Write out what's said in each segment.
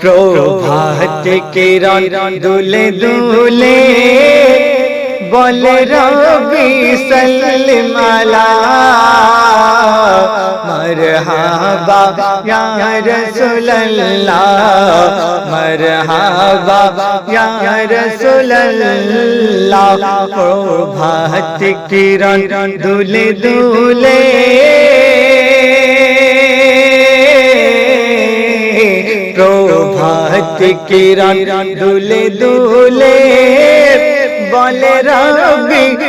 প্রভাত কিরণ দুলে দুলে বলে রবি সাল্লিম আলা মরহাবা ইয়া রাসূলুল্লাহ, মরহাবা ইয়া রাসূলুল্লাহ। প্রভাত কিরণ দুলে দুলে প্রভাত কিরণ দুলে দুলে বলে রবি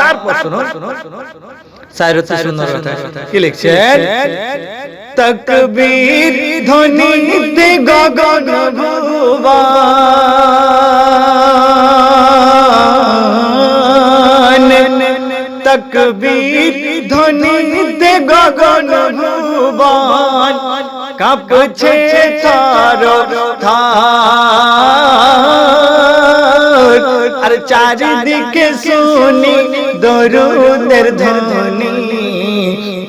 তারপর শুনুন সাইরুত সুন্দর কথা কি লিখছেন তকবীর ধ্বনিতে গগন ভুবন তকবীর ধ্বনিতে গগন ভুবন কাঁপছে থার আর চারিদিকে শুনি দরুদের ধ্বনি।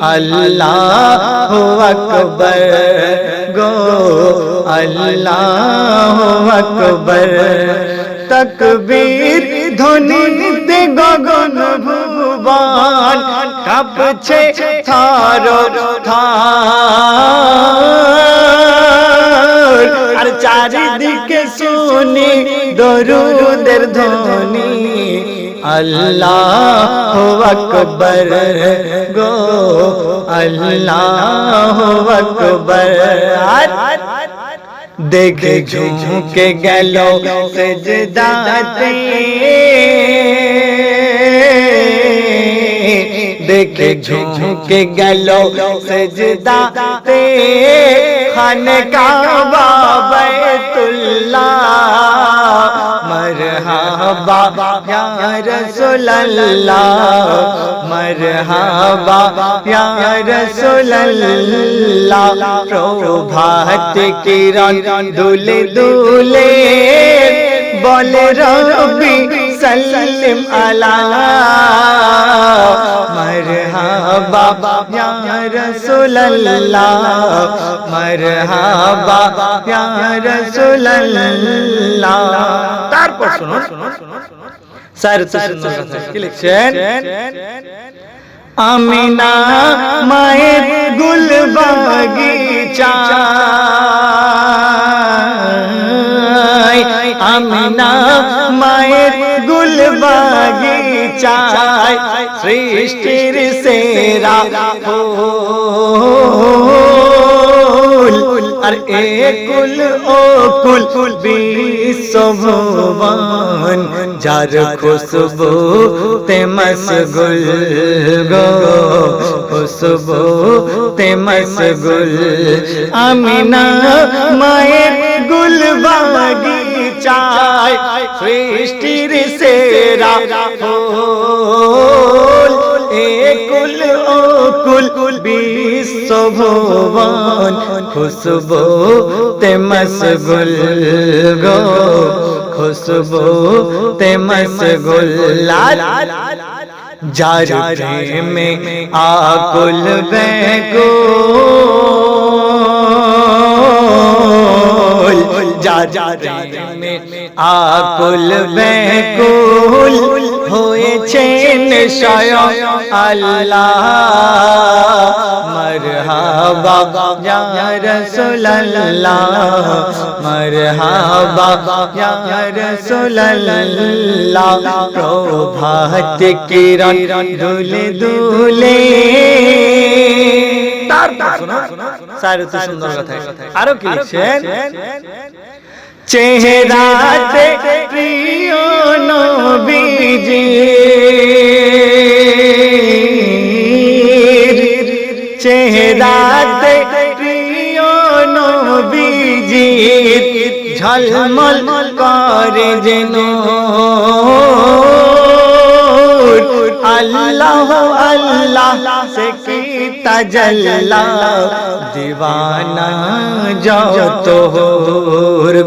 আল্লাহ আকবর গো আল্লাহ আকবর তকবীর ধ্বনিতে গগন ভুবন কাঁপছে থার থার আর চারিদিকে শুনি দরুদের ধ্বনি अल्लाह अकबर गो अल्लाह अकबर। देखे झूके गलो सजदाते देखे झुके गलो सजदाते खान का बाबा तुल्ला मरहबा या रसूल अल्लाह मरहबा या रसूल अल्लाह प्रभात किरण दुले दुले बोले रबी सल्लम अला। मरहबा या रसूल अल्लाह मरहबा या रसूल শুনুন স্যার কি লিখছেন আমিনা মায়ের গুল বাগিচা আমিনা মায়ের গুল বাগিচায় সৃষ্টির সেরা ফুল আর একুল ও কুল বিশ্বভুবন যার খুশবু তে মশগুল গো। খুশবু তে মশগুল। আমিনা মায়ের গুল বাগিচায় সৃষ্টির সেরা ফুল। একুল ও सुभुवन खुशबू ते मस गुल गो। खुशबू ते मस गुल लाल। जारे में आ गुल बैगो। जा जा আকুল বেকুল হয়েছে স্বয়ং আল্লাহ। মরহাবা ইয়া রাসূলুল্লাহ। মরহাবা ইয়া রাসূলুল্লাহ। প্রভাত কিরণ দুলে দুলে তারপর শোনো সারু তো সুন্দর কথা। আরও কি লিখছেন? চেহারাতে প্রিয় নবীজি চেহারাতে প্রিয় নবীজি ঝলমল করে যেন अल्लाह अल्लाह से की तजल्ला दीवाना जाओ तो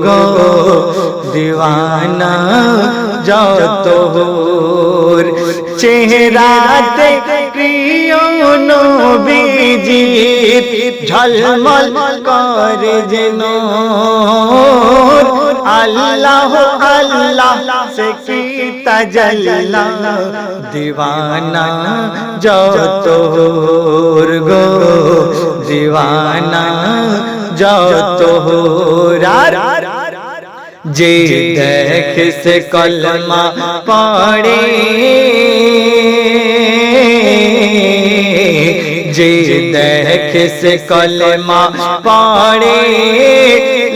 गो दीवाना जाओ तो চেহারা প্রিয় নবীজি ঝলমল করে যেন अल्लाह अल्लाह से की तजल्ला दीवाना जो तो गो। दीवाना जो तो जे देख से कलमा पड़े। जे देख से कलमा पड़े।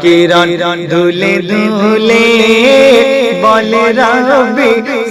কিরণ ধুলে ধুলে বলে রবি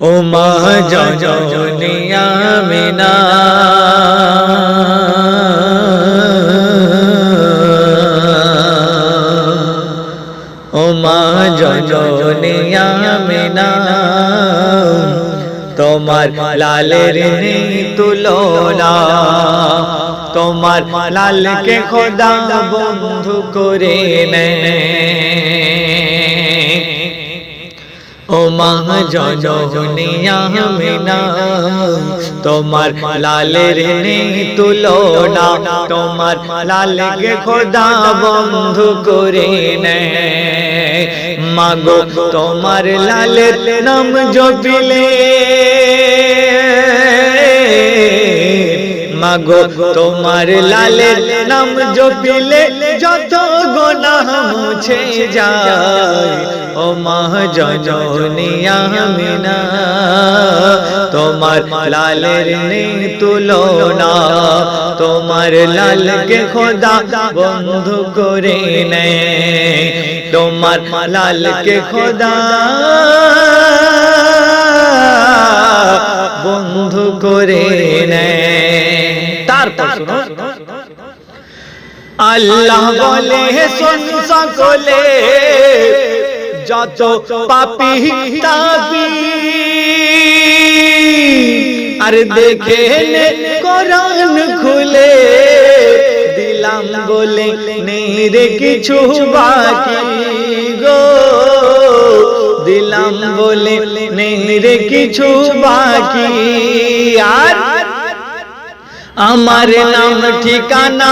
ও মা জনিয়া মিনা ও মা জনিয়া মিনা তোমার লালের তুলনা। তোমার লালকে খোদা বন্ধু করে নেয়। ও মা জজনিয়া মিনা, তোমার লালের নেই তুলনা, তোমার লালকে খোদা বন্ধু করে নেয়। মাগো, তোমার লালের নাম জপিলে। মাগো, তোমার লালের নাম জপিলে, যত মুছে যায়। ও মা জজনিয়া মিনা তোমার লালের নেই তুলনা। তোমার লালকে খোদা বন্ধু করে নেয়। তোমার লালকে খোদা বন্ধু করে নেয়। তারপর আল্লাহ বলে শোন সকলে যত পাপি তাবি আর দেখে নে কোরআন খুলে দিলাম বলে নেই রে কিছু বাকি গো দিলাম বলে নেই রে কিছু বাকি আর আমার নাম ঠিকানা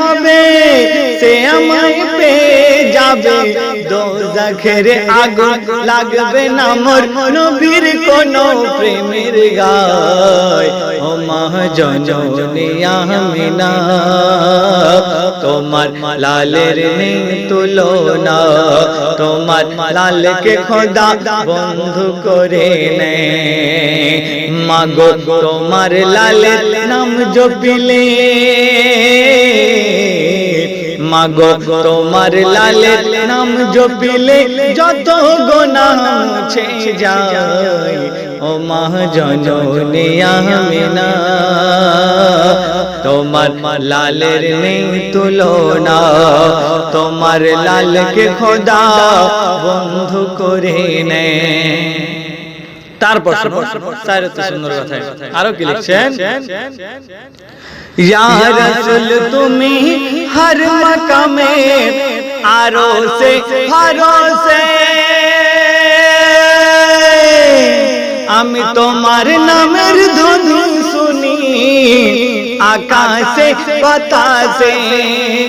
जावे से अमर पे जावे। দোজাখের আগুন লাগবে না মোর নবীর কোন প্রেমের গায়। ও মা জননিয়া মিনা তোমার লালের নেই তুলনা, তোমার লালকে খোদা বন্ধু করে নে মাগো, তোমার লালের নাম জপিলে। মাগো, তোমার লালের নাম জপিলে যত গোনা মুছে যায়। ও মা জননিয়া মিনা তোমার লালের নেই তুলনা, তোমার লালকে খোদা বন্ধু করে নে। তারপর সুন্দর কথা আরও কি লিখছেন? ইয়া রাসূল তুমি হর মাকামে আরও সে ভরসে। আমি তোমার নামের ধনু আকাশে বাতাসে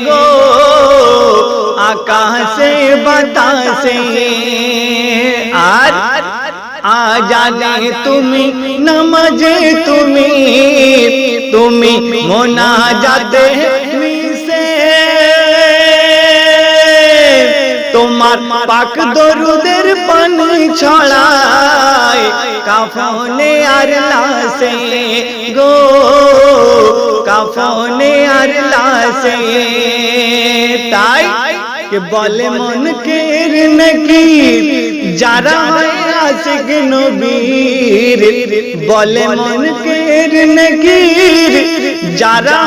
গো। আকাশে বাতাসে আর আজানে তুমি নামাজে তুমি তুমি মোনাজাতে মিশে তোমার পাক দরুদের পানি ছড়ায় কাফনে আর লাসে গো কাফনে আর লাসে তাই কে বলে মন কের নাকি যারা হয় আশিক নবীর। বলে মন কের নকির যারা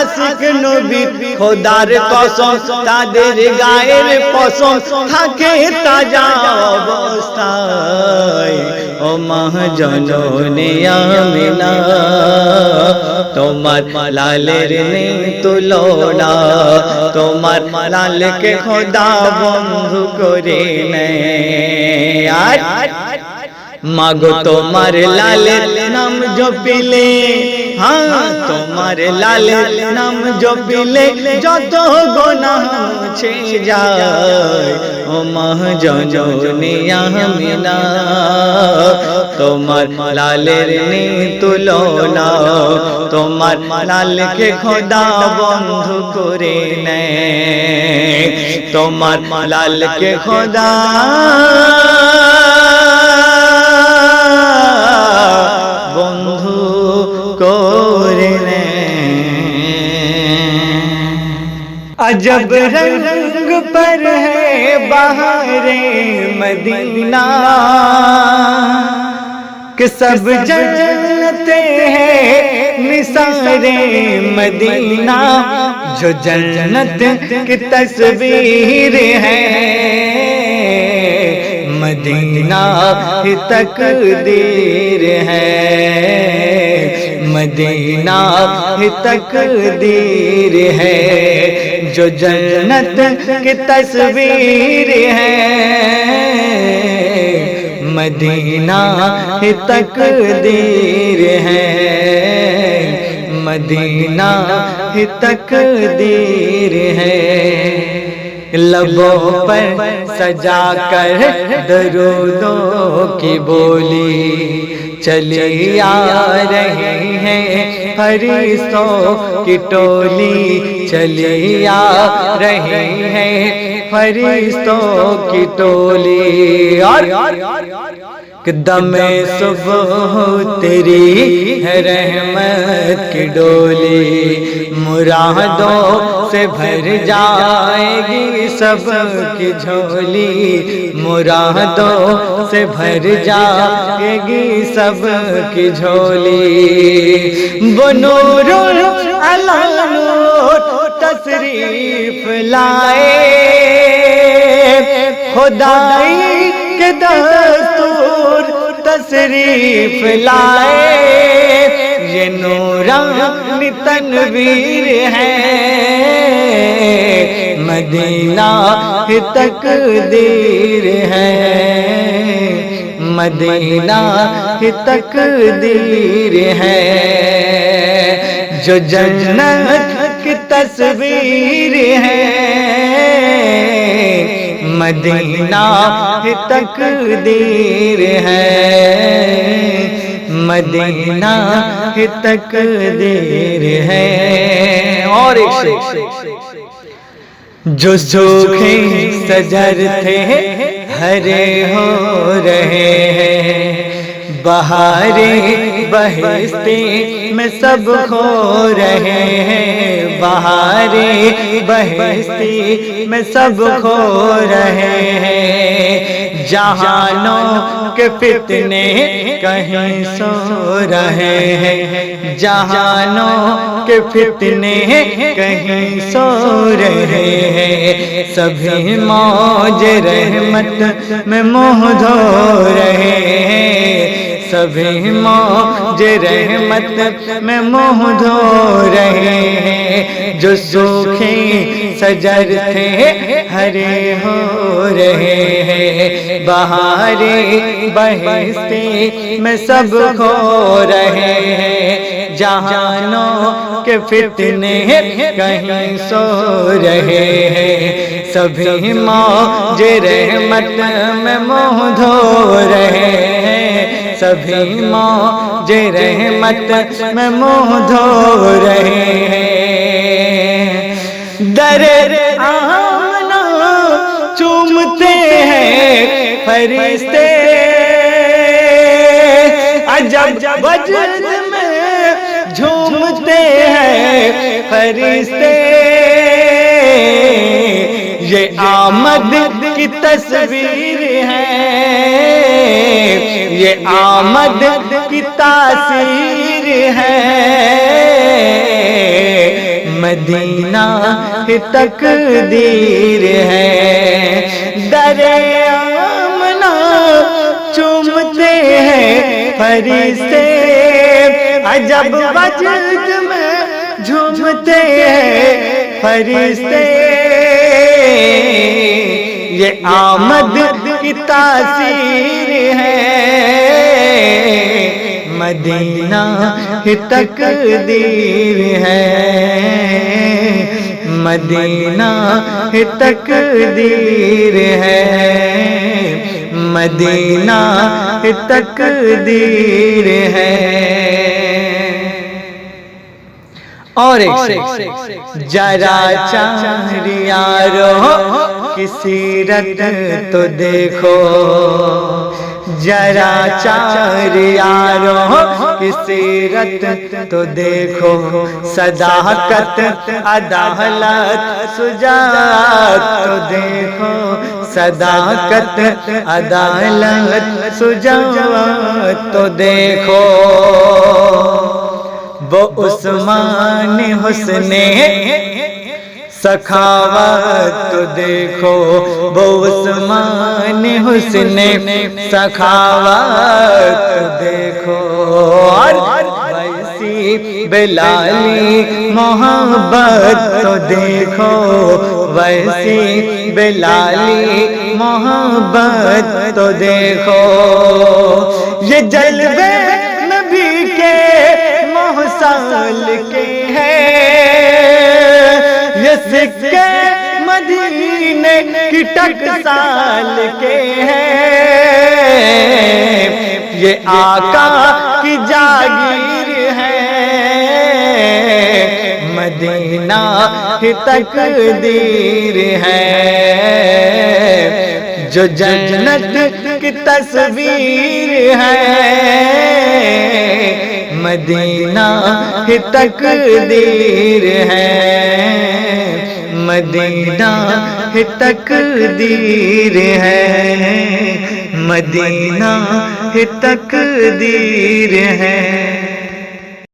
আশিক নবীর খোদার কসম, তাদের গায়ের পশম, থাকে তাজা অবস্থায়। ও মা জননে আমিনা তোমার লালের নেই তুলনা তোমার লালকে খোদা বন্ধু করে নেয় আর মাগো তোমার লালের নাম জপিলে হ্যাঁ তোমার লালের নাম জপিলে যত গোনা মুছে যায় ও মা জননী আমিনা তোমার লালের নে তুলনা তোমার লালকে খোদা বন্ধু করে নেয় তোমার লালকে খোদা বন্ধু করে अजब रंग पर है बहारे मदीना कि सब जन्नते हैं निसारे मदीना जो जन्नत की तस्वीर है। मदीना ही तकदीर है। मदीना ही तकदीर है जो जन्नत की तस्वीर है। मदीना तक दीर है। मदीना तक दीर है। लबों पर सजा कर दरूदों की बोली चली आ रही है। फरिश्तों की टोली चली आ रही है। फरिश्तों की टोली और दम सुबह तेरी है रहमत की डोली। मुरादों से भर जाएगी सब की झोली। मुरादों से भर जाएगी सब की झोली। बनूर तशरीफ़ लाए। खुदाई के दस्तूर तशरीफ़ लाए। ये नूरानी तनवीर है। मदीना तक दीर है। मदीना तक दीर है। जो जन्नत की तस्वीर है। मदीना तक तकदीर है। मदीना तक तकदीर है। और एक जो सूखे सजर थे, हरे हो रहे हैं। बहारे बहस्ते में सब खो रहे बहारे बहस्ती में सब खो रहे हैं। जहानों के फितने कहीं सो रहे हैं। जहानों के फितने कहीं सो रहे हैं। सभी मौज रहमत में मोह धो रहे हैं। सभी मौज रहमत में मोह धो रहे हैं। जो सूखे सजर थे, हरे हो रहे हैं। बहारे बहते में सब खो रहे हैं। जहानों के फितने कहीं सो रहे हैं। सभी माँ मौज रहमत में मोह धो रहे हैं। सभी मौज रहमत में मोह धो रहे दर आमना चूमते हैं फरिश्ते। अजब वजद में झूमते हैं फरिश्ते। ये आमद की तस्वीर है। ये आमद की तासीर है। मदीना तक दीर है। दरे आमना चूमते हैं फरिश्ते। अजब वजद में झूमते हैं फरिश्ते। ये आमद की तासीर है। मदीना की तकदीर है। मदीना की तकदीर है। मदीना की तकदीर है। और एक जरा चारियारो की सीरत तो देखो, जरा चार यारो की सीरत तो देखो सदाकत अदालत, सुजात तो देखो सदाकत अदालत, सुजात तो देखो। वो उस्मान हुसने सखावत तो देखो उस्मान हुसने सखावत तो देखो। और वैसी बिलाली मोहब्बत तो देखो, वैसी बिलाली मोहब्बत तो देखो। ये जलवे नबी के मोहसाल सिक्के मदीने की टकसाल के हैं। ये आका की जागीर है। मदीना की तकदीर है। जो जन्नत की तस्वीर है। मदीना की तकदीर है। मदीना है तकदीर है। मदीना है तकदीर है।